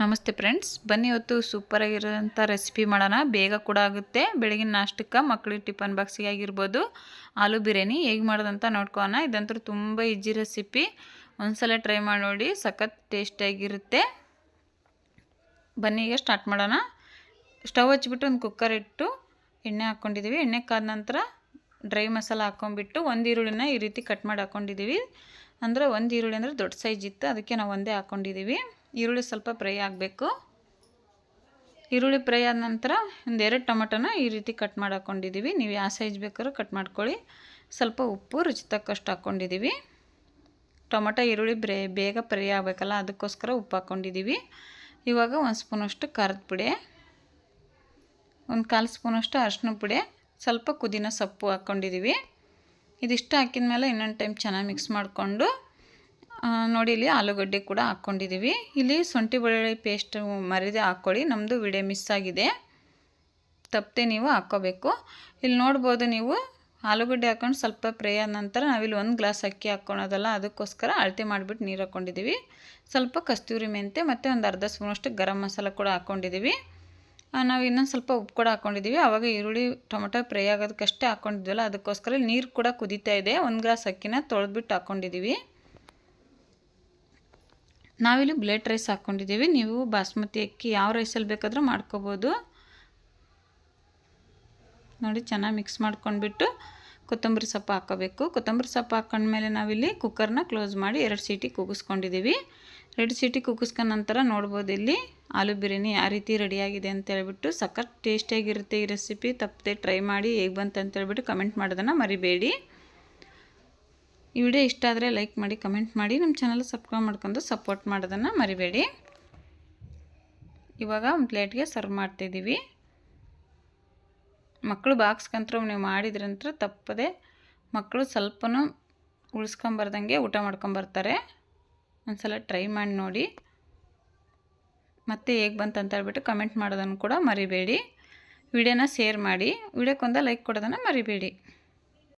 ನಮಸ್ತೆ ಫ್ರೆಂಡ್ಸ್. ಬನ್ನಿ ಇವತ್ತು ಸೂಪರಾಗಿರೋಂಥ ರೆಸಿಪಿ ಮಾಡೋಣ. ಬೇಗ ಕೂಡ ಆಗುತ್ತೆ. ಬೆಳಗಿನ ನಾಷ್ಟಕ್ಕೆ ಮಕ್ಕಳಿಗೆ ಟಿಫನ್ ಬಾಕ್ಸಿಗೆ ಆಗಿರ್ಬೋದು. ಆಲೂ ಬಿರಿಯಾನಿ ಹೇಗೆ ಮಾಡೋದಂತ ನೋಡ್ಕೋಣ ಇದಂತೂ ತುಂಬ ಈಜಿ ರೆಸಿಪಿ ಒಂದ್ಸಲ ಟ್ರೈ ಮಾಡಿ ನೋಡಿ. ಸಖತ್ ಟೇಸ್ಟಿಯಾಗಿರುತ್ತೆ ಬನ್ನಿ ಈಗ ಸ್ಟಾರ್ಟ್ ಮಾಡೋಣ. ಸ್ಟವ್ ಹಚ್ಬಿಟ್ಟು ಒಂದು ಕುಕ್ಕರ್ ಇಟ್ಟು ಎಣ್ಣೆ ಹಾಕ್ಕೊಂಡಿದ್ದೀವಿ ಎಣ್ಣೆ ಕಾದ ನಂತರ ಡ್ರೈ ಮಸಾಲ ಹಾಕ್ಕೊಂಡ್ಬಿಟ್ಟು ಒಂದು ಈರುಳ್ಳಿನ ಈ ರೀತಿ ಕಟ್ ಮಾಡಿ ಹಾಕ್ಕೊಂಡಿದ್ದೀವಿ ಅಂದರೆ ಒಂದು ಈರುಳ್ಳಿ ಅಂದರೆ ದೊಡ್ಡ ಸೈಜ್ ಇತ್ತು. ಅದಕ್ಕೆ ನಾವು ಒಂದೇ ಹಾಕ್ಕೊಂಡಿದ್ದೀವಿ ಈರುಳ್ಳಿ ಸ್ವಲ್ಪ ಫ್ರೈ ಆಗಬೇಕು. ಈರುಳ್ಳಿ ಫ್ರೈ ಆದ ನಂತರ ಒಂದೆರಡು ಟೊಮೆಟೊನ ಈ ರೀತಿ ಕಟ್ ಮಾಡಿ ಹಾಕ್ಕೊಂಡಿದ್ದೀವಿ ನೀವು ಯಾವ ಸೈಜ್ ಬೇಕಾದ್ರೂ ಕಟ್ ಮಾಡ್ಕೊಳ್ಳಿ. ಸ್ವಲ್ಪ ಉಪ್ಪು ರುಚಿ ತಕ್ಕಷ್ಟು ಹಾಕ್ಕೊಂಡಿದ್ದೀವಿ ಟೊಮೆಟೊ, ಈರುಳ್ಳಿ ಬ್ರೇ, ಬೇಗ ಫ್ರೈ ಆಗಬೇಕಲ್ಲ, ಅದಕ್ಕೋಸ್ಕರ ಉಪ್ಪು ಹಾಕ್ಕೊಂಡಿದ್ದೀವಿ ಇವಾಗ ಒಂದು ಸ್ಪೂನಷ್ಟು ಖಾರದ ಪುಡಿ, ಒಂದು ಕಾಲು ಸ್ಪೂನಷ್ಟು ಅರಶಿನ ಪುಡಿ, ಸ್ವಲ್ಪ ಕುದಿನ ಸೊಪ್ಪು ಹಾಕ್ಕೊಂಡಿದ್ದೀವಿ ಇದಿಷ್ಟು ಹಾಕಿದ ಮೇಲೆ ಇನ್ನೊಂದು ಟೈಮ್ ಚೆನ್ನಾಗಿ ಮಿಕ್ಸ್ ಮಾಡಿಕೊಂಡು ನೋಡಿ ಇಲ್ಲಿ ಆಲೂಗಡ್ಡೆ ಕೂಡ ಹಾಕ್ಕೊಂಡಿದ್ದೀವಿ. ಇಲ್ಲಿ ಶುಂಠಿ ಬೆಳ್ಳುಳ್ಳಿ ಪೇಸ್ಟ್ ಮರಿದೆ ಹಾಕ್ಕೊಳ್ಳಿ. ನಮ್ಮದು ವಿಡಿಯೋ ಮಿಸ್ ಆಗಿದೆ. ತಪ್ಪದೆ ನೀವು ಹಾಕ್ಕೋಬೇಕು. ಇಲ್ಲಿ ನೋಡ್ಬೋದು ನೀವು ಆಲೂಗಡ್ಡೆ ಹಾಕ್ಕೊಂಡು ಸ್ವಲ್ಪ ಫ್ರೈ ಆದ ನಂತರ ನಾವಿಲ್ಲಿ ಒಂದು ಗ್ಲಾಸ್ ಅಕ್ಕಿ ಹಾಕ್ಕೊಳೋದಲ್ಲ, ಅದಕ್ಕೋಸ್ಕರ ಅಳತೆ ಮಾಡಿಬಿಟ್ಟು ನೀರು ಹಾಕ್ಕೊಂಡಿದ್ದೀವಿ. ಸ್ವಲ್ಪ ಕಸ್ತೂರಿ ಮೆಂತೆ ಮತ್ತು ಒಂದು ಅರ್ಧ ಸ್ಪೂನಷ್ಟು ಗರಂ ಮಸಾಲ ಕೂಡ ಹಾಕ್ಕೊಂಡಿದ್ದೀವಿ. ನಾವು ಇನ್ನೊಂದು ಸ್ವಲ್ಪ ಉಪ್ಪು ಕೂಡ ಹಾಕ್ಕೊಂಡಿದ್ದೀವಿ. ಆವಾಗ ಈರುಳ್ಳಿ, ಟೊಮೊಟೊ ಫ್ರೈ ಆಗೋದಕ್ಕಷ್ಟೇ ಹಾಕ್ಕೊಂಡಿದ್ವಲ್ಲ, ಅದಕ್ಕೋಸ್ಕರ ನೀರು ಕೂಡ ಕುದೀತಾ ಇದೆ. ಒಂದು ಗ್ಲಾಸ್ ಅಕ್ಕಿನ ತೊಳೆದ್ಬಿಟ್ಟು ಹಾಕ್ಕೊಂಡಿದ್ದೀವಿ. ನಾವಿಲ್ಲಿ ಬ್ಲೆಡ್ ರೈಸ್ ಹಾಕ್ಕೊಂಡಿದ್ದೀವಿ ನೀವು ಬಾಸ್ಮತಿ ಅಕ್ಕಿ ಯಾವ ರೈಸಲ್ಲಿ ಬೇಕಾದರೂ ಮಾಡ್ಕೋಬೋದು. ನೋಡಿ, ಚೆನ್ನಾಗಿ ಮಿಕ್ಸ್ ಮಾಡ್ಕೊಂಡ್ಬಿಟ್ಟು ಕೊತ್ತಂಬರಿ ಸೊಪ್ಪು ಹಾಕೋಬೇಕು. ಕೊತ್ತಂಬರಿ ಸೊಪ್ಪು ಹಾಕೊಂಡ್ಮೇಲೆ ನಾವಿಲ್ಲಿ ಕುಕ್ಕರ್ನ ಕ್ಲೋಸ್ ಮಾಡಿ ಎರಡು ಸೀಟಿ ಕೂಗಿಸ್ಕೊಂಡಿದ್ದೀವಿ ಎರಡು ಸೀಟಿ ಕೂಗಿಸ್ಕೊಂಡ ನಂತರ ನೋಡ್ಬೋದು ಇಲ್ಲಿ ಆಲೂ ಬಿರಿಯಾನಿ ಯಾವ ರೀತಿ ರೆಡಿಯಾಗಿದೆ ಅಂತ ಹೇಳ್ಬಿಟ್ಟು ಸಖತ್ ಟೇಸ್ಟಿಯಾಗಿರುತ್ತೆ ಈ ರೆಸಿಪಿ ತಪ್ಪದೆ ಟ್ರೈ ಮಾಡಿ ಹೇಗೆ ಬಂತು ಅಂತ ಹೇಳ್ಬಿಟ್ಟು ಕಮೆಂಟ್ ಮಾಡೋದನ್ನು ಮರಿಬೇಡಿ. ಈ ವಿಡಿಯೋ ಇಷ್ಟ ಆದರೆ ಲೈಕ್ ಮಾಡಿ, ಕಮೆಂಟ್ ಮಾಡಿ. ನಮ್ಮ ಚಾನಲ್ ಸಬ್ಸ್ಕ್ರೈಬ್ ಮಾಡ್ಕೊಂಡು ಸಪೋರ್ಟ್ ಮಾಡೋದನ್ನು ಮರಿಬೇಡಿ. ಇವಾಗ ಒಂದು ಪ್ಲೇಟ್ಗೆ ಸರ್ವ್ ಮಾಡ್ತಿದ್ದೀವಿ. ಮಕ್ಕಳು ಬಾಕ್ಸ್ಕಂತರೂ ನೀವು ಮಾಡಿದ್ರಂತ್ರ ತಪ್ಪದೆ ಮಕ್ಕಳು ಸ್ವಲ್ಪನೂ ಉಳಿಸ್ಕೊಂಬರ್ದಂಗೆ ಊಟ ಮಾಡ್ಕೊಂಬರ್ತಾರೆ. ಒಂದು ಸಲ ಟ್ರೈ ಮಾಡಿ ನೋಡಿ. ಮತ್ತೆ ಹೇಗೆ ಬಂತ ಅಂತ ಹೇಳ್ಬಿಟ್ಟು ಕಮೆಂಟ್ ಮಾಡೋದನ್ನು ಕೂಡ ಮರಿಬೇಡಿ. ವಿಡಿಯೋನ ಶೇರ್ ಮಾಡಿ. ವಿಡಿಯೋಕ್ಕೊಂದ ಲೈಕ್ ಕೊಡೋದನ್ನು ಮರಿಬೇಡಿ.